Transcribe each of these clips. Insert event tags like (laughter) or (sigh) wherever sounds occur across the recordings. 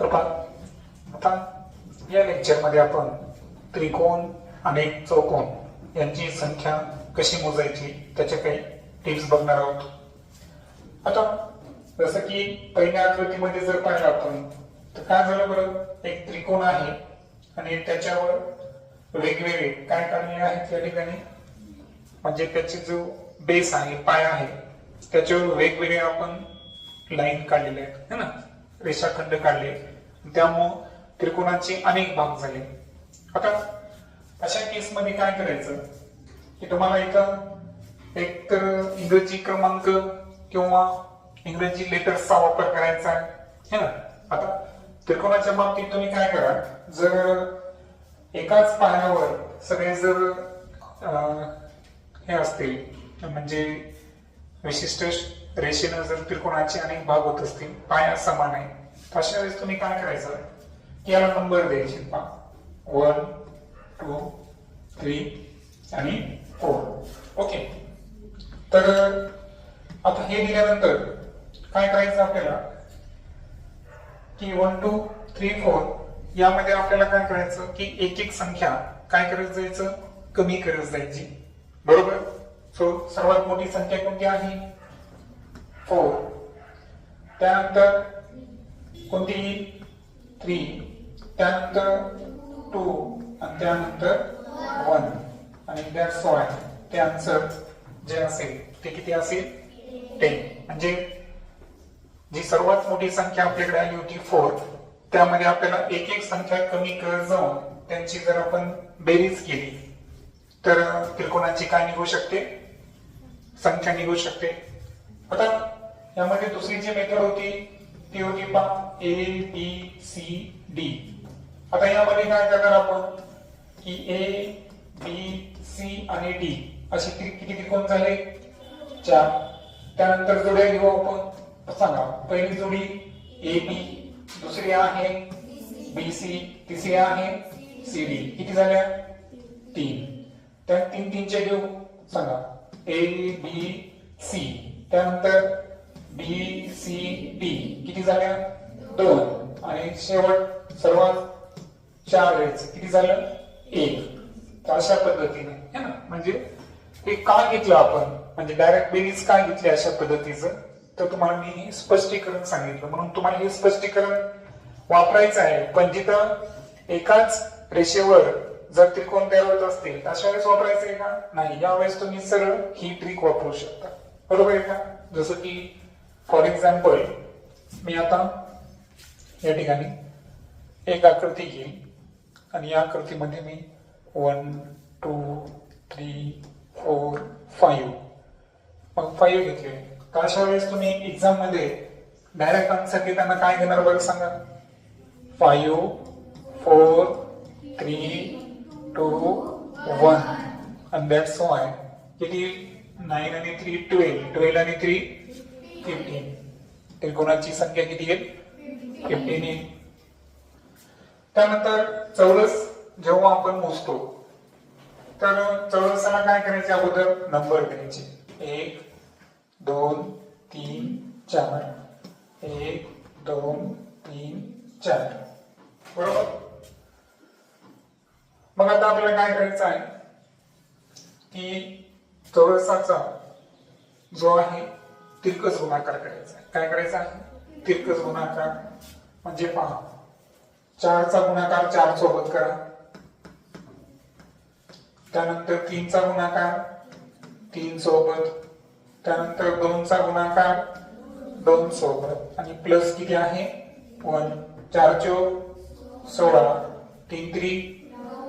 तर आता या लेक्चरमध्ये आपण त्रिकोण आणि चौकोन यांची संख्या कशी मोजायची त्याच्या काही टिप्स बघणार आहोत. आता जसं की पहिल्या आकृतीमध्ये जर पाहिलं आपण तर काय झालं बरं? एक त्रिकोण आहे आणि त्याच्यावर वेगवेगळे काय काढलेले आहेत या ठिकाणी? म्हणजे त्याचे जो बेस आहे पाय आहे त्याच्यावर वेगवेगळे आपण लाईन काढलेले आहेत है ना? रेषाखंड काढले. त्यामुळं त्रिकोणाचे अनेक भाग झाले. आता अशा केसमध्ये काय करायचं? की तुम्हाला एका एक तर इंग्रजी क्रमांक किंवा इंग्रजी लेटर्सचा वापर करायचा आहे. ना? आता त्रिकोणाच्या बाबतीत तुम्ही काय करा? जर एकाच पाण्यावर सगळे जर हे असतील म्हणजे विशिष्ट रेषेनं जर त्रिकोणाचे अनेक भाग होत असतील पाया समान आहे अशा वेळेस तुम्ही काय करायचं? याला नंबर द्यायचे. पा वन टू थ्री आणि फोर. ओके. तर आता हे दिल्यानंतर काय करायचं आपल्याला? की वन टू थ्री फोर यामध्ये आपल्याला काय करायचं? की एक एक संख्या काय करत जायचं? कमी करत जायची. बरोबर? सो सर्वात मोठी संख्या कोणती आहे? फोर त्यानंतर कोणती थ्री त्यानंतर टू आणि त्यानंतर वन आणि दॅट्स वाय ते आन्सर जे असेल ते किती असेल? टेन म्हणजे जी सर्वात मोठी संख्या आपल्याकडे आली होती फोर त्यामध्ये आपल्याला एक एक संख्या कमी करत जाऊन त्यांची जर आपण बेरीज केली तर त्रिकोणाची काय निघू शकते? संख्या निघू शकते. आता यामध्ये दुसरी जी मेथड होती ती होती पहा ए बी सी डी आता यामध्ये काय करणार आपण? की ए बी सी आणि डी अशी किती त्रिकोण झाले? चार. त्यानंतर जोड्या घेऊ आपण. सांगा पहिली जोडी ए बी दुसरी आहे बी सी तिसरी आहे सी डी किती झाल्या? तीन. त्या तीन तीनचे घेऊ. सांगा. ए बी सी त्यानंतर बी सी डी किती झाल्या? दोन. आणि शेवट सर्वात चार वेळेच किती झालं? एक. तर अशा पद्धतीने है ना? म्हणजे हे का घेतलं आपण? म्हणजे डायरेक्ट बेरीज का घेतली अशा पद्धतीचं? तर तुम्हाला मी हे स्पष्टीकरण सांगितलं. म्हणून तुम्हाला हे स्पष्टीकरण वापरायचं आहे. पण जिथं एकाच रेषेवर जर त्रिकोण तयार होत असतील अशा वेळेस वापरायचं आहे का? नाही. यावेळेस तुम्ही सरळ ही ट्रिक वापरू शकता. बरोबर आहे का? जसं की फॉर एक्झाम्पल मी आता या ठिकाणी एक आकृती घेईल आणि या आकृतीमध्ये मी one two three four five मग फाईव्ह घेतले. तर अशा वेळेस तुम्ही एक्झाममध्ये डायरेक्ट आन्सर घेताना काय घेणार बरं सांगा? Five four three two one आणि दॅट्स वाय किती? नाईन आणि थ्री ट्वेल्व ट्वेल्व आणि थ्री फिफ्टीन त्रिकोणाची संख्या किती येईल फिफ्टीन येईल त्यानंतर चौरस जेव्हा आपण मोजतो तर चौरसाला काय करायचे अगोदर? नंबर द्यायचे. एक दोन तीन चार. एक दोन तीन चार. बरोबर? मग आता आपल्याला काय करायचं आहे? की चौरसाचा जो आहे तिरकस गुणाकार करायचा. आहे काय करायचा? आहे तिरकस गुणाकार. म्हणजे पहा. चारचा गुणाकार चार सोबत करा. त्यानंतर तीनचा गुणाकार. तीन सोबत. त्यानंतर दोनचा गुणाकार. दोन सोबत. आणि प्लस किती आहे? वन. चार चो सोळा. तीन त्री.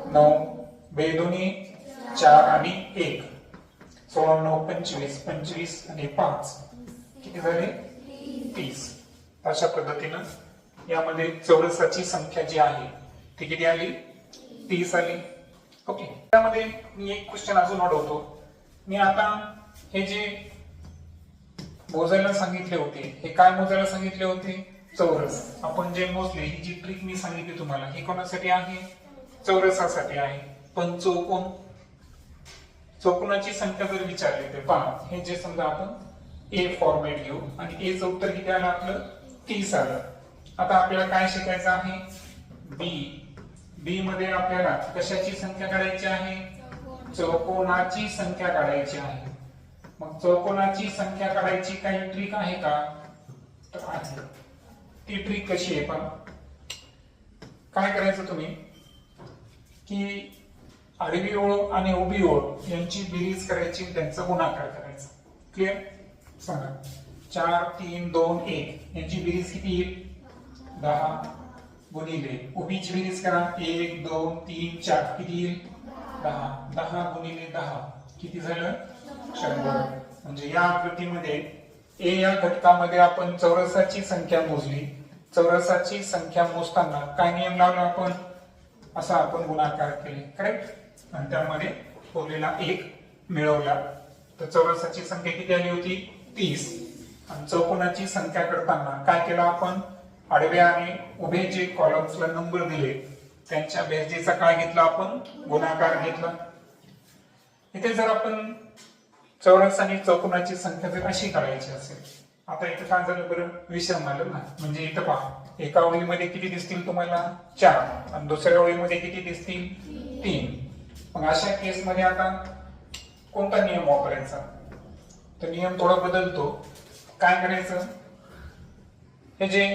नऊ. बेदोनी. चार आणि एक. सोळा नऊ पंचवीस. पंचवीस आणि पाच. किती झाले तीस अशा पद्धतीनं यामध्ये चौरसाची संख्या जी आहे ती किती आली? तीस आली. ओके त्यामध्ये मी एक क्वेश्चन अजून वाढवतो मी आता हे जे मोजायला सांगितले होते हे काय मोजायला सांगितले होते? चौरस. आपण जे मोजले ही जी ट्रिक मी सांगितली तुम्हाला ही कोणासाठी आहे? चौरसासाठी आहे. पण चौकोन चौकोनाची संख्या जर विचारली तर पहा हे जे समजा आपण ए फॉर्मॅट घेऊ आणि एचं उत्तर किती आलं आपलं? तीस आलं. आता आपल्याला काय शिकायचं आहे? बी बी मध्ये आपल्याला कशाची संख्या काढायची आहे? चौकोनाची संख्या काढायची आहे. मग चौकोनाची संख्या काढायची काही ट्रिक आहे का? तर आहे. ती ट्रिक कशी आहे पण? काय करायचं तुम्ही? की आडवी ओळ आणि उभी ओळ यांची बेरीज करायची त्यांचा गुणाकार करायचा. क्लिअर सांगा चार तीन दोन एक. यांची बेरीज किती? येईल दहा. गुणिले. उभीची बेरीज करा. एक दोन तीन चार. किती येईल? दहा. दहा गुणिले दहा. किती झालं? शंभर. म्हणजे या आकृतीमध्ये ए या घटकामध्ये आपण चौरसाची संख्या मोजली. चौरसाची संख्या मोजताना काय नियम लावला आपण? असा आपण गुणाकार केले. करेक्ट आणि त्यामध्ये उरलेला एक मिळवला. तर चौरसाची संख्या किती आली होती? तीस. आणि चौकोनाची संख्या करताना काय केलं आपण? आडव्या आणि उभे जे कॉलम्सला नंबर दिले त्यांच्या बेरजेचा काय घेतला आपण गुणाकार घेतला. इथे जर आपण चौरस आणि चौकोनाची संख्या जर अशी काढायची असेल आता इथं काय झालं बरं? विषम आलं ना. म्हणजे इथं पहा. एका ओळीमध्ये किती दिसतील तुम्हाला? चार. आणि दुसऱ्या ओळीमध्ये किती दिसतील? तीन. मग अशा केसमध्ये आता कोणता नियम वापरायचा? तर नियम थोडा बदलतो. काय करायचं? हे जे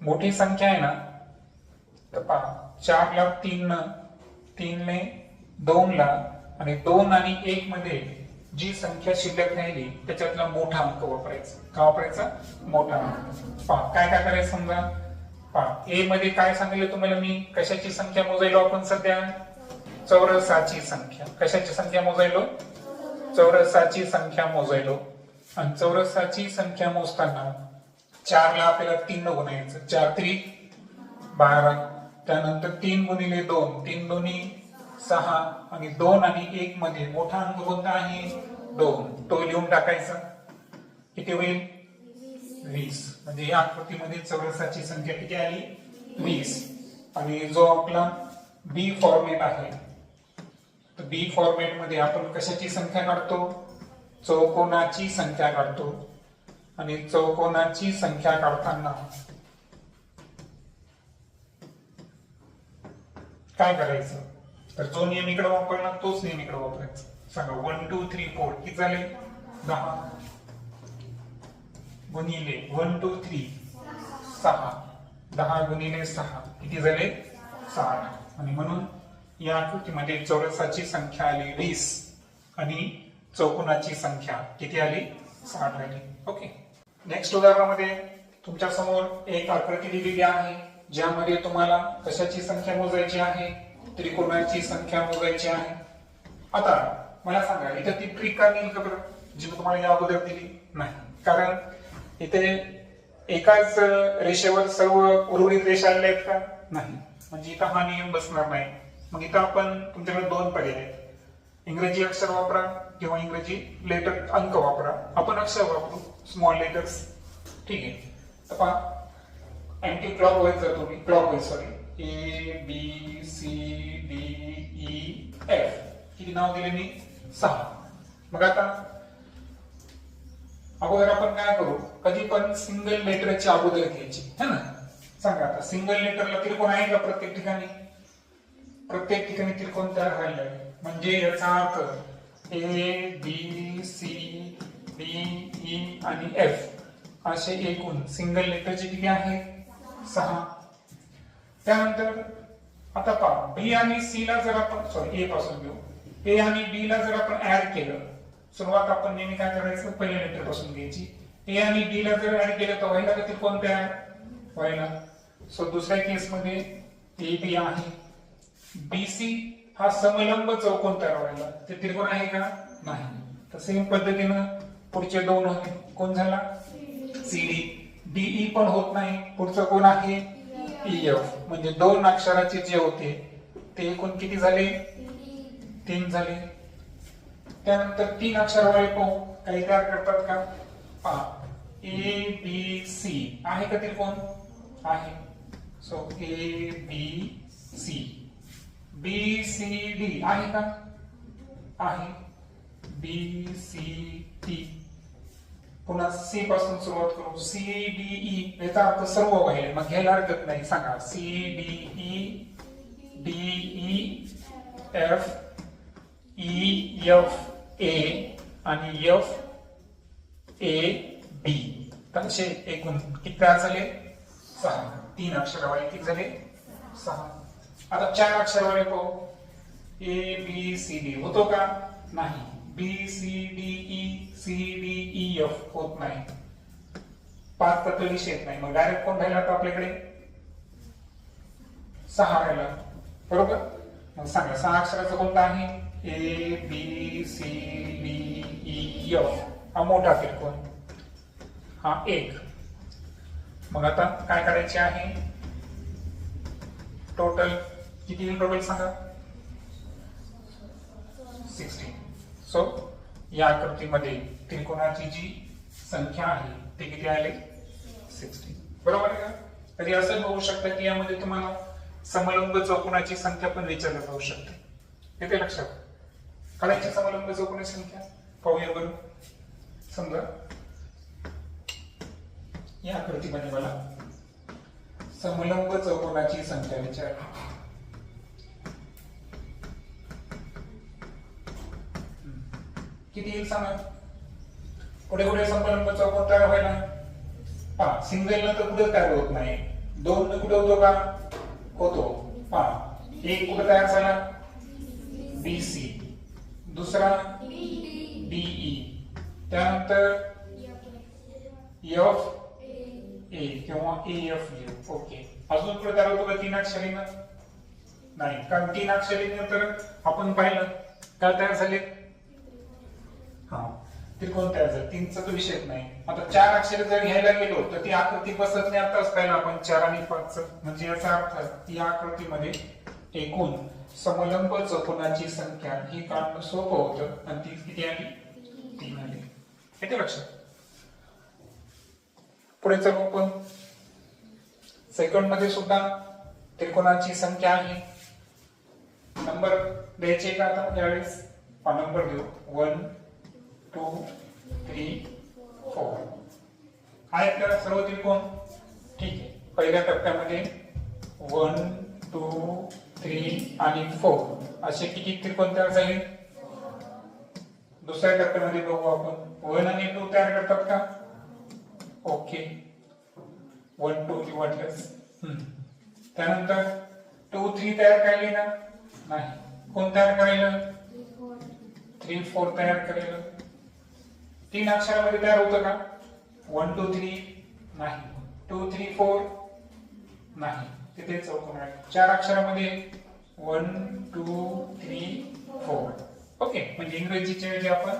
मोठी संख्या आहे ना तर पहा चार ला तीन न तीन ने दोन ला आणि दोन आणि एक मध्ये जी संख्या शिल्लक राहिली त्याच्यातला मोठा अंक वापरायचा. का वापरायचा? मोठा अंक. पहा काय काय करायचं समजा? पहा ए मध्ये काय सांगितलं तुम्हाला मी? कशाची संख्या मोजायलो आपण सध्या? चौरसाची संख्या. कशाची संख्या मोजायलो? चौरसाची संख्या मोजायलो. आणि चौरसाची संख्या मोजताना चारला आपल्याला तीन न गुणायचं चार त्री बारा. त्यानंतर तीन गुणिले दोन. तीन दोन्ही सहा. आणि दोन आणि एक मध्ये मोठा अंक कोणता आहे? दोन. तो लिहून टाकायचा. किती होईल? वीस. म्हणजे या आकृतीमध्ये चौरसाची संख्या किती आली? वीस. आणि जो आपला बी फॉर्मेट आहे तर बी फॉर्मेटमध्ये आपण कशाची संख्या काढतो? चौकोनाची संख्या काढतो. आणि चौकोनाची संख्या काढताना काय करायचं? तर जो नियम इकडे वापरला तोच नियम इकडे वापरायचा. सांगा वन टू थ्री फोर किती झाले? दहा. गुणिले वन टू थ्री सहा. दहा गुणिले सहा. किती झाले? साठ. आणि म्हणून या आकृतीमध्ये चौरसाची संख्या आली वीस. आणि चौकोनाची संख्या. किती आली? साठ आली. ओके. नेक्स्ट उदाहरणामध्ये तुमच्यासमोर एक आकृती दिलेली आहे ज्यामध्ये तुम्हाला कशाची संख्या मोजायची आहे? त्रिकोणाची संख्या मोजायची आहे. आता मला सांगा इथे ती ट्रिक का नेईल का बरं? जी मी तुम्हाला या अगोदर दिली नाही. कारण इथे एकाच रेषेवर सर्व उर्वरित रेषा आलेल्या आहेत का? नाही. म्हणजे इथं हा नियम बसणार नाही. मग इथं आपण तुमच्याकडे दोन पर्याय आहेत. इंग्रजी अक्षर वापरा किंवा इंग्रजी लेटर अंक वापरा. आपण अक्षर वापरू स्मॉल लेटर्स ठीक आहे. तर पहा. अँटी क्लॉक वाईज जर तुम्ही. Clockwise sorry A B C D E F किती नाव दिले मी? सहा. मग आता अगोदर आपण काय करू? कधी पण सिंगल लेटरची अगोदर घ्यायची. है ना? सांगा आता. सिंगल लेटरला त्रिकोण आहे का प्रत्येक ठिकाणी? प्रत्येक ठिकाणी त्रिकोण तयार व्हायला म्हणजे याचा अर्थ A B C D E आणि एफ असे एकूण सिंगल लेटरचे किती आहे सहा. त्यानंतर आता पहा बी आणि सी ला जर आपण सॉरी ए पासून घेऊ. ए आणि बी ला जर आपण ऍड केलं सुरुवात आपण नेहमी काय करायचं? पहिल्या लेटरपासून घ्यायची. ए आणि बी ला जर ऍड केलं तर व्हायला का त्रिकोण तयार व्हायला सो दुसऱ्या केस मध्ये ए बी आहे. बीसी हा समलंब चौकोन तयार व्हायला. ते त्रिकोण आहे का? नाही. तर सेम पद्धतीनं पुढचे दोन होते. कोण झाला? सीडी डीई पण होत नाही. पुढचं कोण आहे? ई एफ म्हणजे दोन अक्षराचे जे होते ते एकूण किती झाले? तीन झाले. त्यानंतर तीन अक्षरवाळे पाहू. काही तयार करतात का? पहा. ए बी सी आहे का त्रिकोण? आहे. So A B C B C D आहे का? आहे. बी सी टी पुन्हा सी पासून सुरुवात करू. सी डी ई याचा अर्थ सर्व व्हायला मग घ्यायला हरकत नाही. सांगा. C D E D E F E F A आणि एफ ए बी तर एकूण किती तयार झाले? सहा. तीन अक्षरावाले किती झाले? सहा. आता चार अक्षरावाले पाहू ए बी सी डी होतो का? नाही. B C D E C D E F होत नाही. पाच तत्व विषय येत नाही. मग डायरेक्ट कोण राहिला तो आपल्याकडे? सहा राहिला. बरोबर? मग सांगा सहा अक्षराचा कोणता आहे? A B C D E F हा मोठा त्रिकोण हा एक. मग आता काय करायचे आहे? टोटल किती येईल सांगा? सिक्स्टीन सो या आकृतीमध्ये त्रिकोणाची जी संख्या आहे ती किती आली? सिक्स्टीन बरोबर आहे का? कधी असं होऊ शकतं की यामध्ये तुम्हाला समलंब चौकोनाची संख्या पण विचारली जाऊ शकते. येते लक्षात? काढायची समलंब चौकोनाची संख्या? पाहूया बरं. समजा या आकृतीमध्ये मला समलंब चौकोनाची संख्या विचारली. किती येईल सांगा. कुठे कुठे संपलंब चौकोन तयार व्हायला पहा सिंगल न तर कुठे तयार होत नाही. दोन न कुठे होतो का? होतो. पहा एक कुठे तयार झाला? बी सी दुसरा? डीई त्यानंतर एफ ए किंवा ए एफ ओके अजून कुठे तयार होतो का तीन अक्षरीनं? नाही. कारण तीन अक्षरीनं तर आपण पाहिलं. काय तयार झाले? त्रिकोण तयार झाले तीनचा तो विषय नाही. आता चार अक्षर जर घ्यायला गेलो तर ती आकृती बसत नाही आताच पाहिलं आपण. चार आणि पाच म्हणजे याचा अर्थ या आकृतीमध्ये एकूण समलंब चौकोनाची संख्या ही काढणं सोपं होतं. आणि ती किती आली? तीन आली. येते लक्षात. पुढे चालू आपण. सेकंडमध्ये सुद्धा त्रिकोणाची संख्या आहे. नंबर द्यायचे का आता? यावेळेस नंबर देऊ. वन टू थ्री फोर आहेत आपल्याला सर्व त्रिकोण ठीक आहे. पहिल्या टप्प्यामध्ये वन टू थ्री आणि फोर असे किती त्रिकोण तयार झाले? दुसऱ्या टप्प्यामध्ये बघू आपण. वन आणि टू तयार करतात का? ओके वन टू थ्री वाटलंच त्यानंतर टू थ्री तयार करायला? ना नाही. कोण तयार करायला? थ्री फोर तयार करायला. तीन अक्षरामध्ये तयार होतं का? वन टू थ्री नाही. टू थ्री फोर नाही. तिथे चौकोन आहे. चार अक्षरामध्ये one two three four okay म्हणजे इंग्रजीचे जे आपण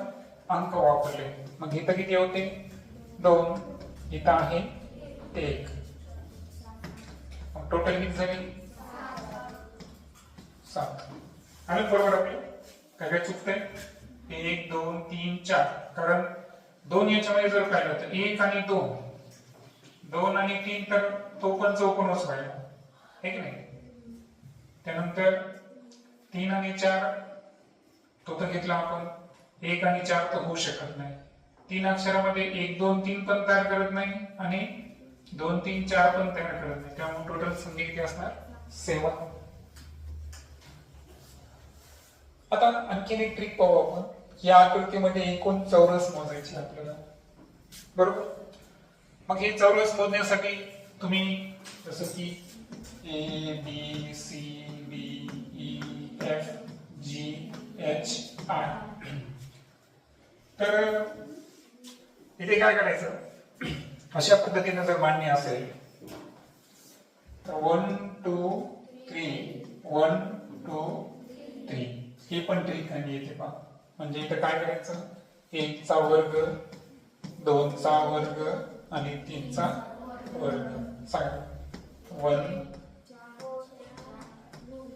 अंक वापरले. मग इथं किती होते? दोन. इथं आहे एक. टोटल किती झाली? सात. आणि बरोबर आपले? काय काय चुकतंय? एक दोन तीन चार. कारण दोन याच्यामध्ये जर पाहिलं तर एक आणि दोन. दोन आणि तीन तर तो पण चौकोनच व्हायला हे की नाही? त्यानंतर तीन आणि चार तो तर घेतला आपण. एक आणि चार तर होऊ शकत नाही. तीन अक्षरामध्ये एक दोन तीन पण तयार करत नाही आणि दोन तीन चार पण तयार करत नाही. त्यामुळे टोटल संख्या किती असणार? सेवन. आता आणखीन एक ट्रिक पाहू आपण. या आकृतीमध्ये म्हणजे एकूण चौरस मोजायची आपल्याला. बरोबर? मग हे चौरस मोजण्यासाठी तुम्ही जसं की A B C B E F G H I तर इथे काय करायचं? अशा पद्धतीने जर मांडणी असेल तर one two three one two three हे पण ठिकाणी येते पहा. म्हणजे इथं काय करायचं? एकचा वर्ग दोनचा वर्ग आणि तीनचा वर्ग. सांग. वन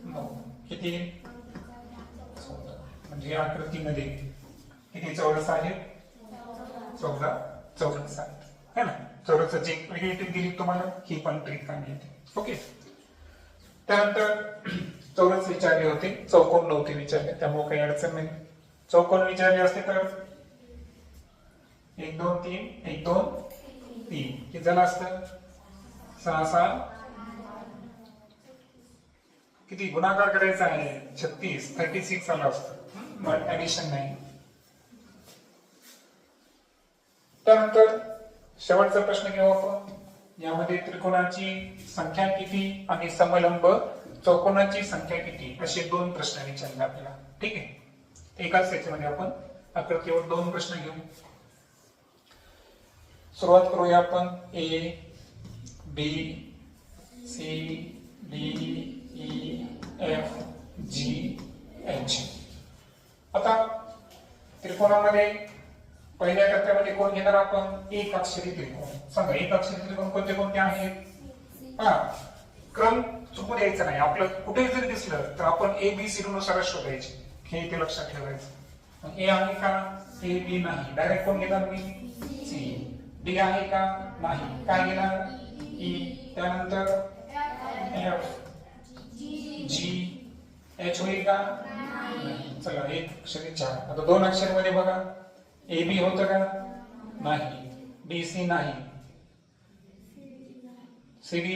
नऊ. किती? चौदा. म्हणजे या आकृतीमध्ये किती चौरस आहे? चौदा. चौरस आहे. है ना? चौरसाची एक वेगळी ट्रिक दिली तुम्हाला. ही पण ट्रिक कामी येते ओके. त्यानंतर (clears throat) चौरस विचारले होते. चौकोन नव्हते विचारले. त्यामुळे काही अडचण नाही. चौकोन विचारले असते तर एक दोन तीन. एक दोन तीन. किती झालं असतं? सहा सहा. किती? गुणाकार करायचा आहे. छत्तीस. थर्टी सिक्स आलं असत मग ऍडिशन नाही. त्यानंतर शेवटचा प्रश्न घेऊ आपण. यामध्ये त्रिकोणाची संख्या किती आणि समलंब चौकोनाची संख्या किती? असे दोन प्रश्न विचारले आपल्याला. ठीक आहे? एकाच त्याच्यामध्ये आपण आकृतीवर दोन प्रश्न घेऊ. सुरुवात करूया आपण A B C D E F G H आता त्रिकोणामध्ये पहिल्या टप्प्यामध्ये कोण घेणार आपण? एक अक्षरी त्रिकोण. सांगा एक अक्षरी त्रिकोण कोणते कोणते आहेत? हा क्रम चुकून द्यायचा नाही. आपलं कुठेही जरी दिसलं तर आपण ए बी सी नुसारच शोधायचे. हे इथे लक्षात ठेवायचं. ए आहे का? ए बी नाही. डायरेक्ट कोण घेणार मी सी डी आहे का? नाही. काय घेणार? ई त्यानंतर एफ जी एच होईल का? नाही. चला एक अक्षर चार. आता दोन अक्षरमध्ये बघा. ए बी होतं का? नाही. बी सी नाही. सी डी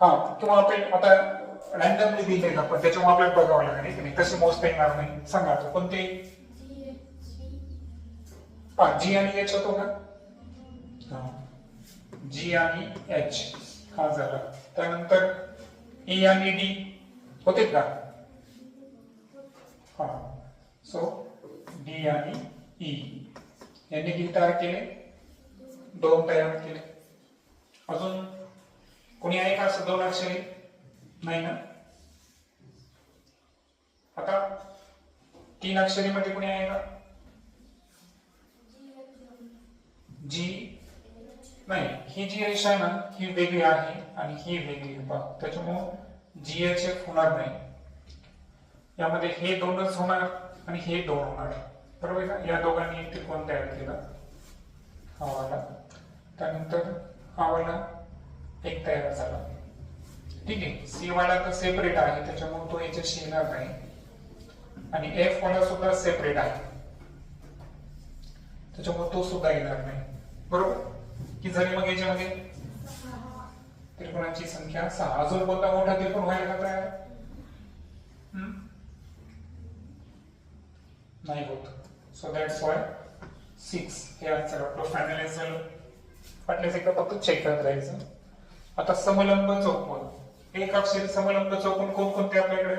हा किंवा आता रॅन्डमली दिले का पण त्याच्यामुळे आपल्याला बघावं लागेल की नाही? कसे मोजता येणार नाही. सांगा आता कोणते? हा जी आणि एच होतो का जी आणि एच हा झाला. त्यानंतर ई आणि डी होते का? हा. सो डी आणि ई यांनी किती तयार केले? दोन तयार केले. अजून कोणी आहे का असं दोन अक्षरी? नाही ना? आता तीन अक्षरी मध्ये कोणी आहे का? जी नाही ही जी रेषा आहे ना ही वेगळी आहे आणि ही वेगळी आहे. पहा त्याच्यामुळं जी एच एफ होणार नाही. यामध्ये हे दोनच होणार आणि हे दोन होणार. बरोबर का? या दोघांनी एक त्रिकोण तयार केला. हा वाला. त्यानंतर हा वाला एक तयार झाला. ठीक आहे. सी वाला तर सेपरेट आहे. त्याच्यामुळे तो याच्याशी येणार नाही. आणि एफ वाला सुद्धा सेपरेट आहे. त्याच्यामुळे तो सुद्धा येणार नाही. बरोबर? की झाली मग याच्यामध्ये त्रिकोणाची संख्या सहा अजून कोणता मोठा त्रिकोण व्हायला का तयार? नाही होत. सो दॅट्स वाय सिक्स हे आन्सर आपलं फायनलाइज झालं वाटल्यास एकदा फक्त चेक करत राहायचं. आता समलंब चौकोन. एक अक्षरी समलंब चौकोन कोणकोणते आपल्याकडे?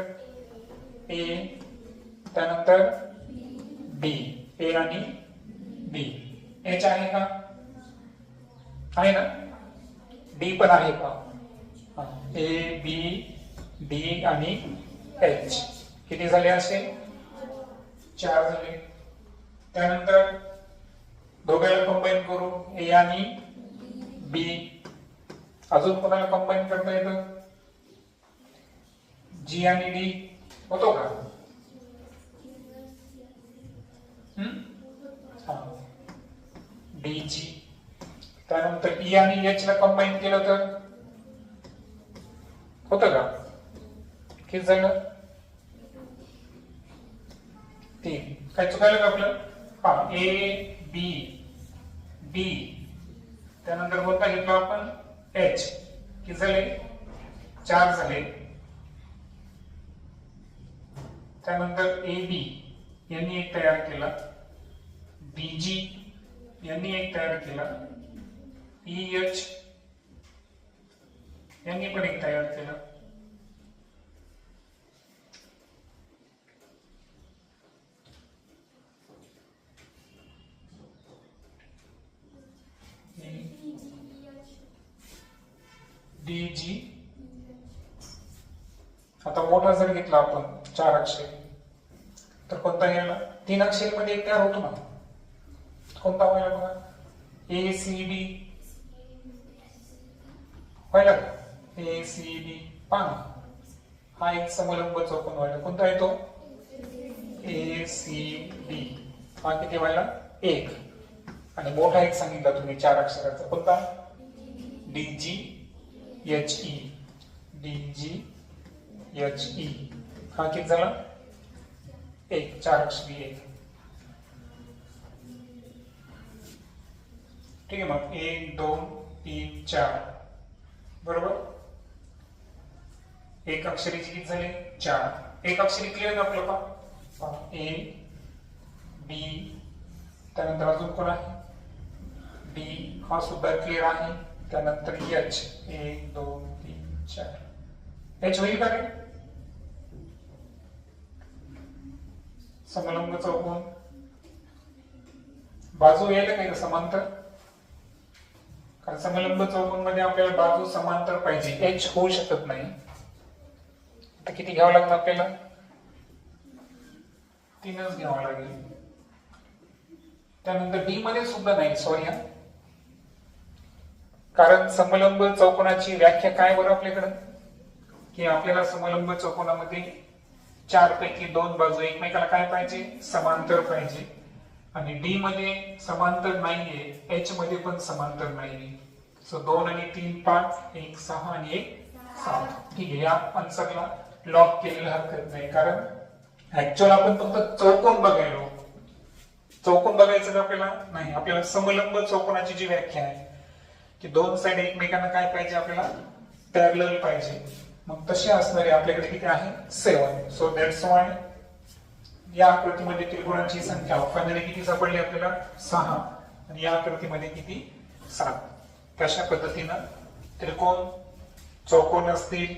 ए त्यानंतर बी ए आणि बी. एच आहे का? आहे ना? डी पण आहे का? ए बी डी आणि एच. किती झाले असे? चार झाले. त्यानंतर दोघांना कंबाईन करू ए आणि बी. अजून कोणाला कंबाईन करता येतं? जी आणि डी होतो का डी जी त्यानंतर ई आणि एच ला कंबाईन केलं तर होतं का किती झालं तीन काय चुकायला का आपलं हा ए बी डी त्यानंतर कोणता घेतला आपण एच किती झाले चार झाले त्यानंतर ए बी यांनी एक तयार केला. बी जी यांनी एक तयार केला. E, ई एच यांनी पण एक तयार केला. डी जी आता मोठा जर घेतला आपण चार अक्षर. कोणता घ्यायला तीन अक्षरमध्ये एक तयार होतो ना कोणता व्हायला बघा? ए सी डी व्हायला ए सी डी पान हा एक समलंब चौकोन व्हायला कोणता येतो? ए सी डी हा किती व्हायला एक. आणि मोठा एक सांगितला तुम्ही चार अक्षराचा. कोणता? D G H E D G H E हा किती झाला? एक चार अक्षरी एक. ठीक आहे मग एक दोन तीन चार. बरोबर? एक अक्षरीची किती झाले? चार. एक अक्षरी क्लिअर ना आपलं पा ए बी त्यानंतर अजून कोण आहे? डी हा सुद्धा क्लिअर आहे. त्यानंतर एच एक दोन तीन चार. एच होईल का रे? समलंब चौकोन. बाजू यायला काही समांतर. कारण समलंब चौकोनमध्ये आपल्याला बाजू समांतर पाहिजे. एच होऊ शकत नाही. तर किती घ्यावं लागतं आपल्याला? तीनच घ्यावं लागेल. त्यानंतर डी मध्ये सुद्धा नाही सॉरी हा. कारण समलंब चौकोनाची व्याख्या काय बरं आपल्याकडं? की आपल्याला समलंब चौकोनामध्ये चार पैकी दोन बाजू एकमेकाला काय पाहिजे? समांतर पाहिजे. आणि डी मध्ये समांतर नाहीये एच मध्ये पण समांतर नाहीये. सो दोन आणि तीन पाच एक सहा आणि एक सात. ठीक आहे या आन्सरला लॉक केलेलं हरकत नाही. कारण ऍक्च्युअल आपण फक्त चौकोन बघायलो. चौकोन बघायचं का आपल्याला? नाही आपल्याला समलंब चौकोनाची जी व्याख्या आहे की दोन साइड एकमेकांना काय पाहिजे आपल्याला? पॅरल पाहिजे. मग तसे असणारे आपल्याकडे किती आहे. सेवन. सो दॅट्स वाय या आकृतीमध्ये त्रिकोणांची संख्या फायनली किती सापडली आपल्याला? सहा. आणि या आकृतीमध्ये किती? सात. कशा पद्धतीनं त्रिकोण चौकोन असतील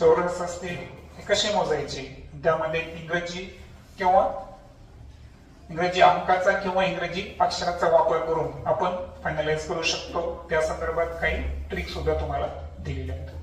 चौरस असतील हे कसे मोजायचे? त्यामध्ये इंग्रजी किंवा इंग्रजी अंकाचा किंवा इंग्रजी अक्षराचा वापर करून आपण फायनलाइज करू शकतो. त्या संदर्भात काही ट्रिक सुद्धा तुम्हाला दिलेल्या आहेत.